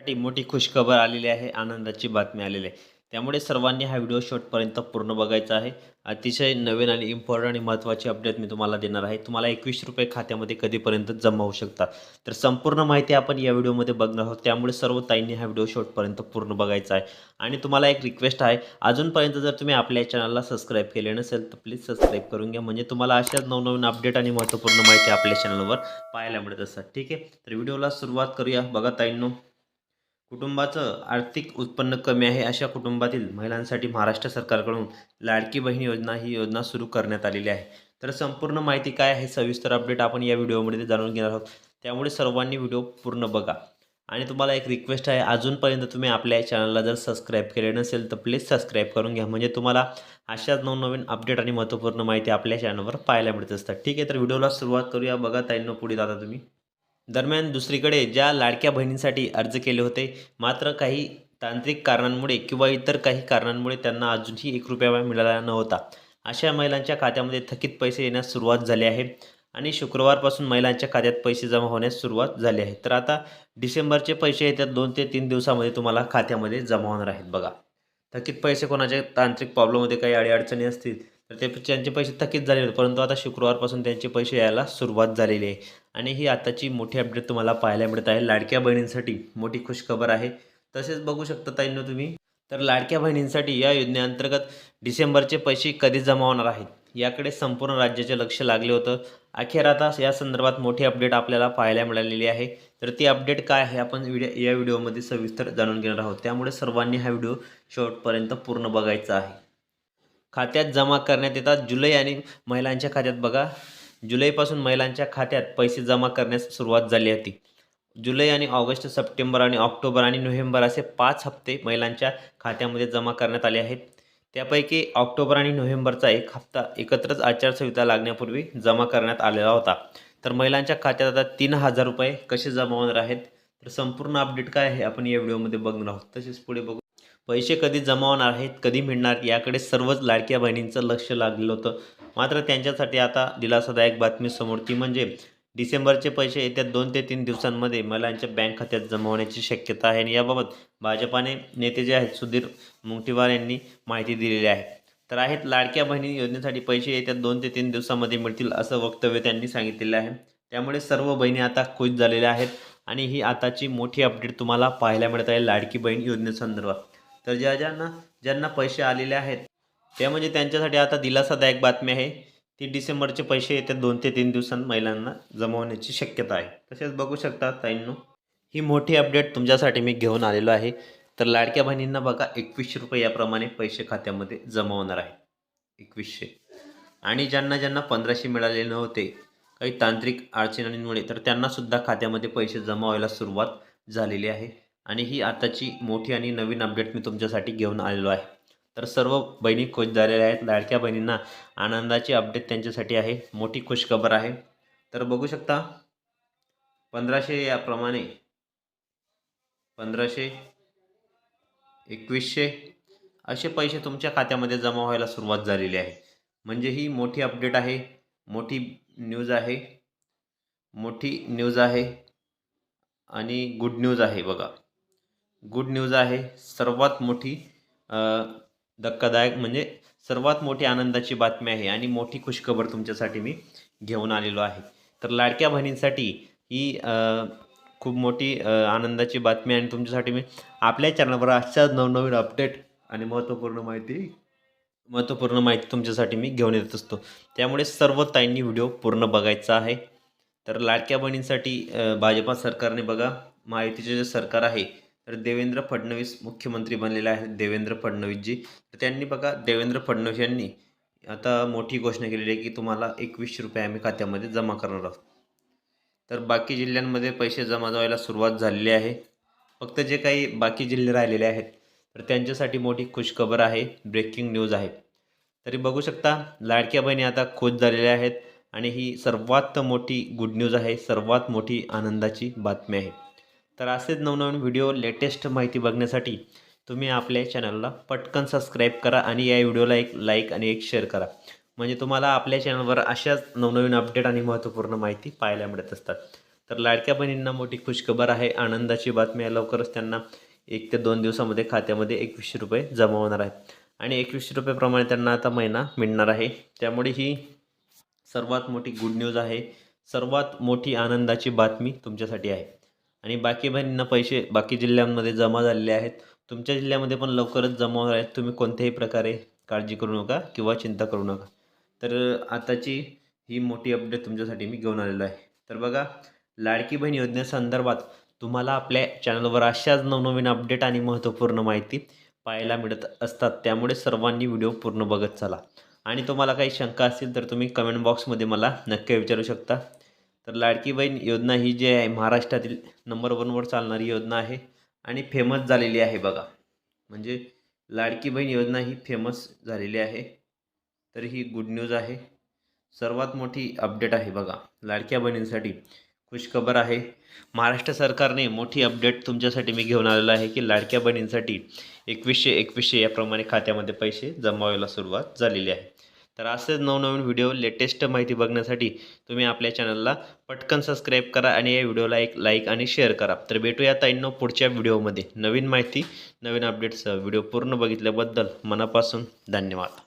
साठी मोठी खुशखबर आलेली आहे आनंदाची बातमी आलेली आहे. त्यामुळे सर्वांनी हा व्हिडिओ शॉर्टपर्यंत पूर्ण बघायचा आहे. अतिशय नवीन आणि इम्पॉर्टंट आणि महत्त्वाची अपडेट मी तुम्हाला देणार आहे. तुम्हाला एकवीस रुपये खात्यामध्ये कधीपर्यंत जमा होऊ शकतात. तर संपूर्ण माहिती आपण या व्हिडिओमध्ये बघणार आहोत. त्यामुळे सर्व ताईंनी हा व्हिडिओ शॉर्टपर्यंत पूर्ण बघायचा आहे. आणि तुम्हाला एक रिक्वेस्ट आहे. अजूनपर्यंत जर तुम्ही आपल्या चॅनलला सबस्क्राईब केले नसेल तर प्लीज सबस्क्राईब करून घ्या. म्हणजे तुम्हाला अशाच नवनवीन अपडेट आणि महत्त्वपूर्ण माहिती आपल्या चॅनलवर पाहायला मिळत असतात. ठीक आहे? तर व्हिडिओला सुरुवात करूया. बघा ताईंनो. कुटुंबाचं आर्थिक उत्पन्न कमी आहे अशा कुटुंबातील महिलांसाठी महाराष्ट्र सरकारकडून लाडकी बहीण योजना ही योजना सुरू करण्यात आलेली आहे. तर संपूर्ण माहिती काय आहे सविस्तर अपडेट आपण या व्हिडिओमध्ये जाणून घेणार आहोत. त्यामुळे सर्वांनी व्हिडिओ पूर्ण बघा. आणि तुम्हाला एक रिक्वेस्ट आहे अजूनपर्यंत तुम्ही आपल्या चॅनलला जर सबस्क्राईब केले नसेल तर प्लीज सबस्क्राईब करून घ्या. म्हणजे तुम्हाला अशाच नवनवीन अपडेट आणि महत्त्वपूर्ण माहिती आपल्या चॅनलवर पाहायला मिळत असतात. ठीक आहे तर व्हिडिओला सुरुवात करूया. बघा ताईंनो पुढे जाता तुम्ही. दरम्यान दुसरीकडे ज्या लाडक्या बहिणींसाठी अर्ज केले होते मात्र काही तांत्रिक कारणांमुळे किंवा इतर काही कारणांमुळे त्यांना अजूनही एक रुपया मिळाला नव्हता. अशा महिलांच्या खात्यामध्ये थकीत पैसे येण्यास सुरुवात झाली आहे आणि शुक्रवारपासून महिलांच्या खात्यात पैसे जमा होण्यास सुरुवात झाली आहे. तर आता डिसेंबरचे पैसे येत्या दोन ते तीन दिवसामध्ये तुम्हाला खात्यामध्ये जमा होणार आहेत बघा. थकीत पैसे कोणाच्या तांत्रिक प्रॉब्लेममध्ये काही अडीअडचणी असतील तर ते त्यांचे पैसे थकीत झाले होते. परंतु आता शुक्रवारपासून त्यांचे पैसे यायला सुरुवात झालेली आहे. आणि ही आताची मोठी अपडेट तुम्हाला पाहायला मिळत आहे. लाडक्या बहिणींसाठी मोठी खुशखबर आहे. तसेच बघू शकता ताईंनो तुम्ही. तर लाडक्या बहिणींसाठी या योजनेअंतर्गत डिसेंबरचे पैसे कधी जमा होणार आहेत? याकडे संपूर्ण राज्याचे लक्ष लागले होतं. अखेर आता या संदर्भात मोठी अपडेट आपल्याला पाहायला मिळालेली आहे. तर ती अपडेट काय आहे? आपण व्हिडिओ या व्हिडिओमध्ये सविस्तर जाणून घेणार आहोत. त्यामुळे सर्वांनी हा व्हिडिओ शेवटपर्यंत पूर्ण बघायचा आहे. खात्यात जमा करण्यात येतात. जुलै आणि महिलांच्या खात्यात बघा. जुलैपासून महिलांच्या खात्यात पैसे जमा करण्यास सुरुवात झाली होती. जुलै आणि ऑगस्ट सप्टेंबर आणि ऑक्टोबर आणि नोव्हेंबर असे पाच हप्ते महिलांच्या खात्यामध्ये जमा करण्यात आले आहेत. त्यापैकी ऑक्टोबर आणि नोव्हेंबरचा एक हप्ता एकत्रच आचारसंहिता लागण्यापूर्वी जमा करण्यात आलेला होता. तर महिलांच्या खात्यात आता तीन हजार रुपये कसे जमा होणार आहेत? तर संपूर्ण अपडेट काय आहे? आपण या व्हिडिओमध्ये बघणार आहोत. तसेच पुढे बघू. पैसे कधी जमा होणार आहेत कधी मिळणार याकडे सर्वच लाडक्या बहिणींचं लक्ष लागलेलं होतं. मात्र त्यांच्यासाठी आता दिलासादायक बातमी समोर ती म्हणजे डिसेंबरचे पैसे येत्या दोन ते तीन दिवसांमध्ये महिलांच्या बँक खात्यात जमा होण्याची शक्यता आहे आणि याबाबत भाजपाने नेते जे आहेत सुधीर मुंगटीवार यांनी माहिती दिलेली आहे. तर आहेत लाडक्या बहिणी योजनेसाठी पैसे येत्या दोन ते तीन दिवसामध्ये मिळतील असं वक्तव्य त्यांनी सांगितलेलं आहे. त्यामुळे सर्व बहिणी आता खुश झालेल्या आहेत आणि ही आताची मोठी अपडेट तुम्हाला पाहायला मिळत आहे लाडकी बहीण योजनेसंदर्भात. तर ज्या ज्यांना ज्यांना पैसे आलेले आहेत त्या म्हणजे त्यांच्यासाठी आता दिलासादायक बातमी आहे. ती डिसेंबरचे पैसे येत्या दोन ते तीन दिवसांत महिलांना जमा होण्याची शक्यता आहे. तसेच बघू शकता ताईंनो ही मोठी अपडेट तुमच्यासाठी मी घेऊन आलेलो आहे. तर लाडक्या बहिणींना बघा एकवीसशे रुपये याप्रमाणे पैसे खात्यामध्ये जमा होणार आहे एकवीसशे. आणि ज्यांना ज्यांना पंधराशे मिळाले नव्हते काही तांत्रिक अडचणींमुळे तर त्यांनासुद्धा खात्यामध्ये पैसे जमा व्हायला सुरुवात झालेली आहे. आणि ही आताची मोठी आणि नवीन अपडेट मी तुमच्यासाठी घेऊन आलेलो आहे. तर सर्व बहिणी खुश झालेल्या आहेत. लाडक्या बहिणींना आनंदाची अपडेट त्यांच्यासाठी आहे. मोठी खुशखबर आहे. तर बघू शकता पंधराशे याप्रमाणे पंधराशे एकवीसशे असे पैसे तुमच्या खात्यामध्ये जमा व्हायला सुरुवात झालेली आहे. म्हणजे ही मोठी अपडेट आहे. मोठी न्यूज आहे. मोठी न्यूज आहे. आणि गुड न्यूज आहे बघा. गुड न्यूज आहे सर्वात मोठी धक्कादायक म्हणजे सर्वात मोठी आनंदाची बातमी आहे आणि मोठी खुशखबर तुमच्यासाठी मी घेऊन आलेलो आहे. तर लाडक्या बहिणींसाठी ही खूप मोठी आनंदाची बातमी आणि तुमच्यासाठी मी आपल्या चॅनलवर अशाच नवनवीन अपडेट आणि महत्त्वपूर्ण माहिती महत्त्वपूर्ण माहिती तुमच्यासाठी मी घेऊन येत असतो. त्यामुळे सर्व ताईंनी व्हिडिओ पूर्ण बघायचा आहे. तर लाडक्या बहिणींसाठी भाजपा सरकारने बघा महायुतीचे जे सरकार आहे तर देवेंद्र फडणवीस मुख्यमंत्री बनलेले आहेत देवेंद्र फडणवीसजी. तर त्यांनी बघा देवेंद्र फडणवीस यांनी आता मोठी घोषणा केलेली आहे की तुम्हाला एकवीसशे रुपये आम्ही खात्यामध्ये जमा करणार आहोत. तर बाकी जिल्ह्यांमध्ये पैसे जमा व्हायला सुरुवात झालेली आहे. फक्त जे काही बाकी जिल्हे राहिलेले आहेत तर त्यांच्यासाठी मोठी खुशखबर आहे ब्रेकिंग न्यूज आहे. तरी बघू शकता लाडक्या बहिणी आता खुश झालेल्या आहेत आणि ही सर्वात मोठी गुड न्यूज आहे सर्वात मोठी आनंदाची बातमी आहे. तर असेच नवनवीन व्हिडिओ लेटेस्ट माहिती बघण्यासाठी तुम्ही आपल्या चॅनलला पटकन सबस्क्राईब करा आणि या व्हिडिओला एक लाईक आणि एक शेअर करा. म्हणजे तुम्हाला आपल्या चॅनलवर अशाच नवनवीन अपडेट आणि महत्त्वपूर्ण माहिती पाहायला मिळत असतात. तर लाडक्या बहिणींना मोठी खुशखबर आहे. आनंदाची बातमी आहे. लवकरच त्यांना एक ते दोन दिवसामध्ये खात्यामध्ये एकवीसशे रुपये जमा होणार आहे. आणि एकवीसशे रुपयेप्रमाणे त्यांना आता महिना मिळणार आहे. त्यामुळे ही सर्वात मोठी गुड न्यूज आहे. सर्वात मोठी आनंदाची बातमी तुमच्यासाठी आहे. आणि बाकी बहिणींना पैसे बाकी जिल्ह्यांमध्ये जमा झालेले आहेत. तुमच्या जिल्ह्यामध्ये पण लवकरच जमा होणार आहेत. तुम्ही कोणत्याही प्रकारे काळजी करू नका किंवा चिंता करू नका. तर आताची ही मोठी अपडेट तुमच्यासाठी मी घेऊन आलेलो आहे. तर बघा लाडकी बहीण योजनेसंदर्भात तुम्हाला आपल्या चॅनलवर अशाच नवनवीन अपडेट आणि महत्त्वपूर्ण माहिती पाहायला मिळत असतात. त्यामुळे सर्वांनी व्हिडिओ पूर्ण बघत चला. आणि तुम्हाला काही शंका असतील तर तुम्ही कमेंट बॉक्समध्ये मला नक्की विचारू शकता. तर लाडकी बहीण योजना ही जी आहे महाराष्ट्रातील नंबर वनवर चालणारी योजना आहे आणि फेमस झालेली आहे बघा. म्हणजे लाडकी बहीण योजना ही फेमस झालेली आहे. तर ही गुड न्यूज आहे. सर्वात मोठी अपडेट आहे बघा. लाडक्या बहिणींसाठी खुशखबर आहे. महाराष्ट्र सरकारने मोठी अपडेट तुमच्यासाठी मी घेऊन आलेलो आहे की लाडक्या बहिणींसाठी एकवीसशे एकवीसशे याप्रमाणे खात्यामध्ये पैसे जमावायला सुरुवात झालेली आहे. तर असेच नवनवीन व्हिडिओ लेटेस्ट माहिती बघण्यासाठी तुम्ही आपल्या चॅनलला पटकन सबस्क्राईब करा आणि या व्हिडिओला एक लाईक आणि शेअर करा. तर भेटूया ताईंनो पुढच्या व्हिडिओमध्ये नवीन माहिती नवीन अपडेट्स व्हिडिओ पूर्ण बघितल्याबद्दल मनापासून धन्यवाद.